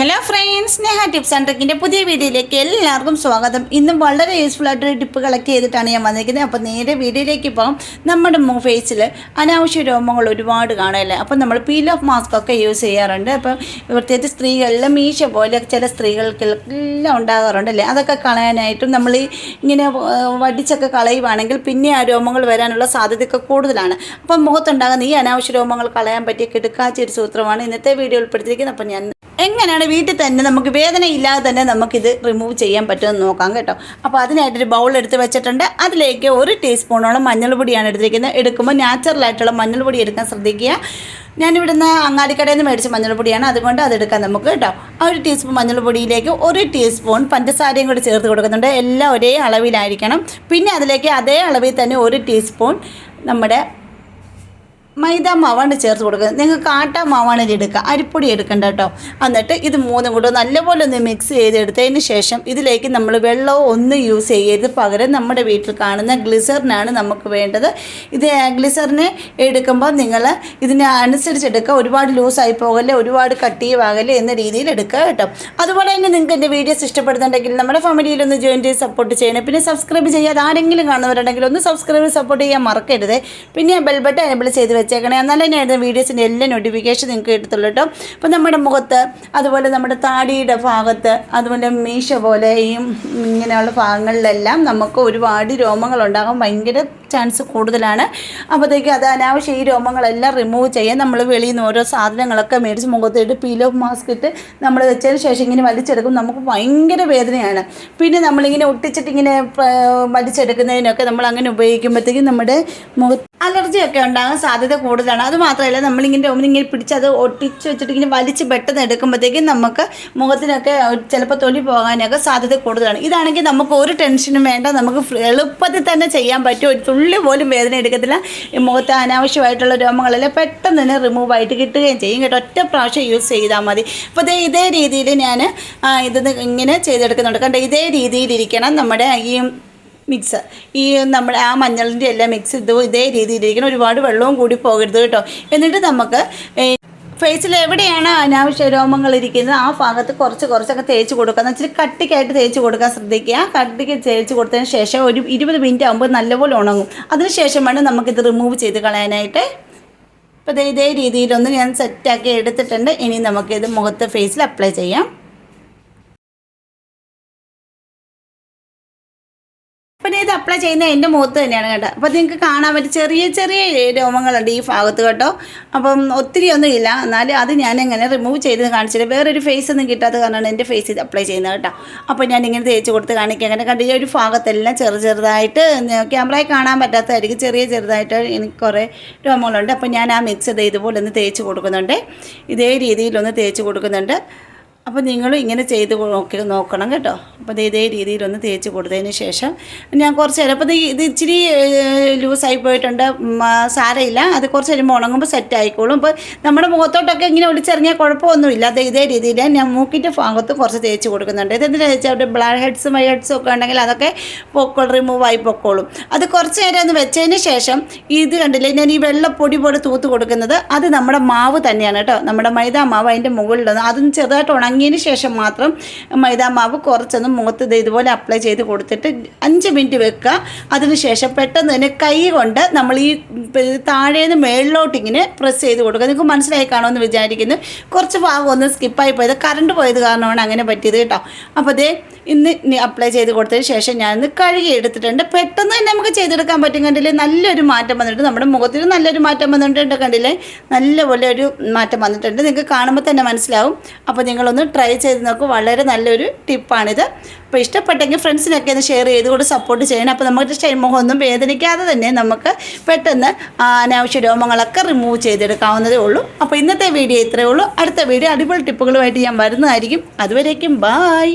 Hello friends Sneha tips and ട്രിക്കിന്റെ പുതിയ വീഡിയോയിലേക്ക് എല്ലാവർക്കും സ്വാഗതം. ഇന്നും വളരെ യൂസ്ഫുൾ ആയിട്ടൊരു ടിപ്പ് കളക്ട് ചെയ്തിട്ടാണ് ഞാൻ വന്നിരിക്കുന്നത്. അപ്പോൾ നേരെ വീഡിയോയിലേക്ക് പോകാം. നമ്മുടെ ഫേസിൽ അനാവശ്യ രോമങ്ങൾ ഒരുപാട് കാണുമല്ലേ അപ്പോൾ നമ്മൾ പീൽ ഓഫ് മാസ്ക് ഒക്കെ യൂസ് ചെയ്യാറുണ്ട്. അപ്പം പ്രത്യേകിച്ച് സ്ത്രീകളിൽ മീശ പോലെ ചില സ്ത്രീകൾക്ക് എല്ലാം ഉണ്ടാകാറുണ്ട് അല്ലേ? അതൊക്കെ കളയാനായിട്ടും നമ്മൾ ഇങ്ങനെ വടിച്ചൊക്കെ കളയുവാണെങ്കിൽ പിന്നെ ആ രോമങ്ങൾ വരാനുള്ള സാധ്യതയൊക്കെ കൂടുതലാണ്. അപ്പം മുഖത്തുണ്ടാകുന്ന ഈ അനാവശ്യ രോമങ്ങൾ കളയാൻ പറ്റിയ കിടുക്കാച്ചൊരു സൂത്രമാണ് ഇന്നത്തെ വീഡിയോ ഉൾപ്പെടുത്തിയിരിക്കുന്നത്. അപ്പം ഞാൻ എങ്ങനെയാണ് വീട്ടിൽ തന്നെ നമുക്ക് വേദന ഇല്ലാതെ തന്നെ നമുക്കിത് റിമൂവ് ചെയ്യാൻ പറ്റുമെന്ന് നോക്കാം കേട്ടോ. അപ്പോൾ അതിനായിട്ടൊരു ബൗൾ എടുത്ത് വെച്ചിട്ടുണ്ട്. അതിലേക്ക് ഒരു ടീസ്പൂണോളം മഞ്ഞൾപ്പൊടിയാണ് എടുത്തിരിക്കുന്നത്. എടുക്കുമ്പോൾ നാച്ചുറലായിട്ടുള്ള മഞ്ഞൾപ്പൊടി എടുക്കാൻ ശ്രദ്ധിക്കുക. ഞാനിവിടുന്ന് അങ്ങാടിക്കടയിൽ നിന്ന് മേടിച്ച മഞ്ഞൾപ്പൊടിയാണ്. അതുകൊണ്ട് അതെടുക്കാം നമുക്ക് കേട്ടോ. ആ ഒരു ടീസ്പൂൺ മഞ്ഞൾപ്പൊടിയിലേക്ക് ഒരു ടീസ്പൂൺ പഞ്ചസാരയും കൂടി ചേർത്ത് കൊടുക്കുന്നുണ്ട്. എല്ലാം ഒരേ അളവിലായിരിക്കണം. പിന്നെ അതിലേക്ക് അതേ അളവിൽ തന്നെ ഒരു ടീസ്പൂൺ നമ്മുടെ മൈദ മാവാണ് ചേർത്ത് കൊടുക്കുക. നിങ്ങൾക്ക് ആട്ട മാവാണ് എടുക്കുക. അരിപ്പൊടി എടുക്കണ്ട കേട്ടോ. എന്നിട്ട് ഇത് മൂന്നും കൂടെ നല്ലപോലെ ഒന്ന് മിക്സ് ചെയ്തെടുത്തതിന് ശേഷം ഇതിലേക്ക് നമ്മൾ വെള്ളമോ ഒന്നും യൂസ് ചെയ്യരുത്. പകരം നമ്മുടെ വീട്ടിൽ കാണുന്ന ഗ്ലിസറിനാണ് നമുക്ക് വേണ്ടത്. ഇത് ഗ്ലിസറിന് എടുക്കുമ്പോൾ നിങ്ങൾ ഇതിനെ അനുസരിച്ചെടുക്കുക ഒരുപാട് ലൂസായി പോകല്ലേ ഒരുപാട് കട്ടിയുമാകല്ലേ എന്ന രീതിയിൽ എടുക്കുക കേട്ടോ. അതുപോലെ തന്നെ നിങ്ങൾക്ക് എന്റെ വീഡിയോസ് ഇഷ്ടപ്പെടുന്നുണ്ടെങ്കിൽ നമ്മുടെ ഫാമിലിയിൽ ഒന്ന് ജോയിൻ ചെയ്ത് സപ്പോർട്ട് ചെയ്യണം. പിന്നെ സബ്സ്ക്രൈബ് ചെയ്യാതെ ആരെങ്കിലും കാണുന്നവരുണ്ടെങ്കിൽ ഒന്ന് സബ്സ്ക്രൈബ് സപ്പോർട്ട് ചെയ്യാൻ മറക്കരുത്. പിന്നെ ബെൽബട്ട് എനബിൾ ചെയ്ത് വെച്ചേക്കണേ. എന്നാലേ ഞാൻ വീഡിയോസിന്റെ എല്ലാ നോട്ടിഫിക്കേഷൻ നിങ്ങൾക്ക് കിട്ടത്തുള്ളൂ കേട്ടോ. അപ്പോൾ നമ്മുടെ മുഖത്ത് അതുപോലെ നമ്മുടെ താടിയുടെ ഭാഗത്ത് അതുപോലെ മീശ പോലെ ഈ ഇങ്ങനെയുള്ള ഭാഗങ്ങളിലെല്ലാം നമുക്ക് ഒരുപാട് രോമങ്ങളുണ്ടാകാൻ ഭയങ്കര ചാൻസ് കൂടുതലാണ്. അപ്പോഴത്തേക്ക് അത് അനാവശ്യം ഈ രോമങ്ങളെല്ലാം റിമൂവ് ചെയ്യാൻ നമ്മൾ വെളിയിൽ നിന്ന് ഓരോ സാധനങ്ങളൊക്കെ മേടിച്ച് മുഖത്തിട്ട് പീൽ മാസ്ക് ഇട്ട് നമ്മൾ വെച്ചതിന് ശേഷം ഇങ്ങനെ വലിച്ചെടുക്കും. നമുക്ക് ഭയങ്കര വേദനയാണ്. പിന്നെ നമ്മളിങ്ങനെ ഒട്ടിച്ചിട്ട് ഇങ്ങനെ വലിച്ചെടുക്കുന്നതിനൊക്കെ നമ്മൾ അങ്ങനെ ഉപയോഗിക്കുമ്പോഴത്തേക്കും നമ്മുടെ മുഖത്ത് അലർജിയൊക്കെ ഉണ്ടാകാൻ സാധ്യത കൂടുതലാണ്. അത് മാത്രമല്ല നമ്മളിങ്ങനെ ഒന്നിങ്ങനെ പിടിച്ച് അത് ഒട്ടിച്ച് വെച്ചിട്ട് ഇങ്ങനെ വലിച്ച് പെട്ടെന്ന് എടുക്കുമ്പോഴത്തേക്കും നമുക്ക് മുഖത്തിനൊക്കെ ചിലപ്പോൾ തൊലി പോകാനൊക്കെ സാധ്യത കൂടുതലാണ്. ഇതാണെങ്കിൽ നമുക്ക് ഒരു ടെൻഷനും വേണ്ട. നമുക്ക് എളുപ്പത്തിൽ തന്നെ ചെയ്യാൻ പറ്റും. ഒരു തുള്ളി പോലും വേദന എടുക്കത്തില്ല. ഈ മുഖത്ത് അനാവശ്യമായിട്ടുള്ള രോമങ്ങളെല്ലാം പെട്ടെന്ന് തന്നെ റിമൂവ് ആയിട്ട് കിട്ടുകയും ചെയ്യും കേട്ടോ. ഒറ്റ പ്രാവശ്യം യൂസ് ചെയ്താൽ മതി. അപ്പോൾ ഇതേ ഇതേ രീതിയിൽ ഞാൻ ഇത് ഇങ്ങനെ ചെയ്തെടുക്കുന്നുണ്ട്. കണ്ടോ? ഇതേ രീതിയിലിരിക്കണം നമ്മുടെ ഈ മിക്സ്. ഈ നമ്മൾ ആ മഞ്ഞളിന്റെ എല്ലാം മിക്സ് ഇത് ഇതേ രീതിയിലിരിക്കണം. ഒരുപാട് വെള്ളവും കൂടി പോകരുത് കേട്ടോ. എന്നിട്ട് നമുക്ക് ഫേസിൽ എവിടെയാണ് അനാവശ്യ രോമങ്ങൾ ഇരിക്കുന്നത്? ആ ഭാഗത്ത് കുറച്ച് കുറച്ചൊക്കെ തേച്ച് കൊടുക്കുക എന്ന് വെച്ചാൽ കട്ടിക്കായിട്ട് തേച്ച് കൊടുക്കാൻ ശ്രദ്ധിക്കുക. കട്ടിക്ക് തേച്ച് കൊടുത്തതിന് ശേഷം ഒരു ഇരുപത് മിനിറ്റ് ആകുമ്പോൾ നല്ലപോലെ ഉണങ്ങും. അതിനുശേഷം വേണം നമുക്കിത് റിമൂവ് ചെയ്ത് കളയാനായിട്ട്. അപ്പോൾ ഇതേ രീതിയിലൊന്ന് ഞാൻ സെറ്റാക്കി എടുത്തിട്ടുണ്ട്. ഇനി നമുക്കിത് മുഖത്ത് ഫേസിൽ അപ്ലൈ ചെയ്യാം. പിന്നെ ഇത് അപ്ലൈ ചെയ്യുന്ന എന്റെ മുഖത്ത് തന്നെയാണ് കേട്ടോ. അപ്പോൾ നിങ്ങൾക്ക് കാണാൻ പറ്റും ചെറിയ ചെറിയ രോമങ്ങളുണ്ട് ഈ ഭാഗത്ത് കേട്ടോ. അപ്പം ഒത്തിരി ഒന്നും ഇല്ല. എന്നാലും അത് ഞാൻ ഇങ്ങനെ റിമൂവ് ചെയ്ത് കാണിച്ചില്ല വേറൊരു ഫേസ് ഒന്നും കിട്ടാത്ത കാരണമാണ് എന്റെ ഫേസ് ഇത് അപ്ലൈ ചെയ്യുന്നത് കേട്ടോ. അപ്പോൾ ഞാൻ ഇങ്ങനെ തേച്ച് കൊടുത്ത് കാണിക്കുക അങ്ങനെ കണ്ട് ഈ ഒരു ഭാഗത്തെല്ലാം ചെറു ചെറുതായിട്ട് ക്യാമറയിൽ കാണാൻ പറ്റാത്തതായിരിക്കും. ചെറിയ ചെറുതായിട്ട് എനിക്ക് കുറേ രോമങ്ങളുണ്ട്. അപ്പോൾ ഞാൻ ആ മിക്സ് ഇത് ഇതുപോലെ ഒന്ന് തേച്ച് കൊടുക്കുന്നുണ്ട്. ഇതേ രീതിയിലൊന്ന് തേച്ച് കൊടുക്കുന്നുണ്ട്. അപ്പോൾ നിങ്ങളും ഇങ്ങനെ ചെയ്ത് നോക്കി നോക്കണം കേട്ടോ. അപ്പോൾ ഇത് രീതിയിലൊന്ന് തേച്ച് കൊടുത്തതിന് ശേഷം ഞാൻ കുറച്ച് നേരം അപ്പോൾ ഇത് ഇച്ചിരി ലൂസായി പോയിട്ടുണ്ട്. സാരയില്ല. അത് കുറച്ച് കഴിയുമ്പോൾ ഉണങ്ങുമ്പോൾ സെറ്റ് ആയിക്കോളും. അപ്പോൾ നമ്മുടെ മുഖത്തോട്ടൊക്കെ ഇങ്ങനെ ഒളിച്ചിറങ്ങിയാൽ കുഴപ്പമൊന്നുമില്ല. അത് ഇതേ രീതിയിൽ ഞാൻ മൂക്കിന്റെ ഭാഗത്ത് കുറച്ച് തേച്ച് കൊടുക്കുന്നുണ്ട്. ഇതെന്തിനാ വെച്ചാൽ അവിടെ ബ്ലാക്ക് ഹെഡ്സും വൈ ഹെഡ്സും ഒക്കെ ഉണ്ടെങ്കിൽ അതൊക്കെ പൊക്കോൾ റിമൂവ് ആയി പൊക്കോളും. അത് കുറച്ച് നേരം ഒന്ന് വെച്ചതിന് ശേഷം ഇത് കണ്ടില്ലേ ഞാൻ ഈ വെള്ളപ്പൊടി പോലെ തൂത്ത് കൊടുക്കുന്നത്. അത് നമ്മുടെ മാവ് തന്നെയാണ് കേട്ടോ. നമ്മുടെ മൈദ മാവ് അതിന്റെ മുകളിലൊന്ന്. അതും ചെറുതായിട്ട് ഉണങ്ങിയതിന് ശേഷം മാത്രം മൈദാ മാവ് കുറച്ചൊന്ന് മുഖത്ത് ഇത് ഇതുപോലെ അപ്ലൈ ചെയ്ത് കൊടുത്തിട്ട് അഞ്ച് മിനിറ്റ് വെക്കുക. അതിനുശേഷം പെട്ടെന്ന് തന്നെ കൈ കൊണ്ട് നമ്മൾ ഈ താഴേന്ന് മേളിലോട്ട് ഇങ്ങനെ പ്രസ് ചെയ്ത് കൊടുക്കുക. നിങ്ങൾക്ക് മനസ്സിലായി കാണുമെന്ന് വിചാരിക്കുന്നു. കുറച്ച് ഭാഗം ഒന്ന് സ്കിപ്പായി പോയത് കറണ്ട് പോയത് കാരണമാണ് അങ്ങനെ പറ്റിയത് കേട്ടോ. അപ്പോൾ അതേ ഇന്ന് അപ്ലൈ ചെയ്ത് കൊടുത്തതിന് ശേഷം ഞാനിന്ന് കഴുകി എടുത്തിട്ടുണ്ട്. പെട്ടെന്ന് തന്നെ നമുക്ക് ചെയ്തെടുക്കാൻ പറ്റും കണ്ടില്ലേ? നല്ലൊരു മാറ്റം വന്നിട്ടുണ്ട്. നമ്മുടെ മുഖത്തിന് നല്ലൊരു മാറ്റം വന്നിട്ടുണ്ട് കണ്ടില്ലേ? നല്ലപോലെ ഒരു മാറ്റം വന്നിട്ടുണ്ട്. നിങ്ങൾക്ക് കാണുമ്പോൾ തന്നെ മനസ്സിലാവും. അപ്പോൾ നിങ്ങളൊന്ന് ട്രൈ ചെയ്ത് നോക്കും. വളരെ നല്ലൊരു ടിപ്പാണിത് അപ്പോൾ ഇഷ്ടപ്പെട്ടെങ്കിൽ ഫ്രണ്ട്സിനൊക്കെ ഒന്ന് ഷെയർ ചെയ്ത് സപ്പോർട്ട് ചെയ്യണം. അപ്പോൾ നമുക്ക് സ്റ്റൈൽ മുഖമൊന്നും വേദനിക്കാതെ തന്നെ നമുക്ക് പെട്ടെന്ന് അനാവശ്യ രോമങ്ങളൊക്കെ റിമൂവ് ചെയ്തെടുക്കാവുന്നതേ ഉള്ളൂ. അപ്പോൾ ഇന്നത്തെ വീഡിയോ ഇത്രയേ ഉള്ളൂ. അടുത്ത വീഡിയോ അടിപൊളി ടിപ്പുകളുമായിട്ട് ഞാൻ വരുന്നതായിരിക്കും. അതുവരേക്കും ബായ്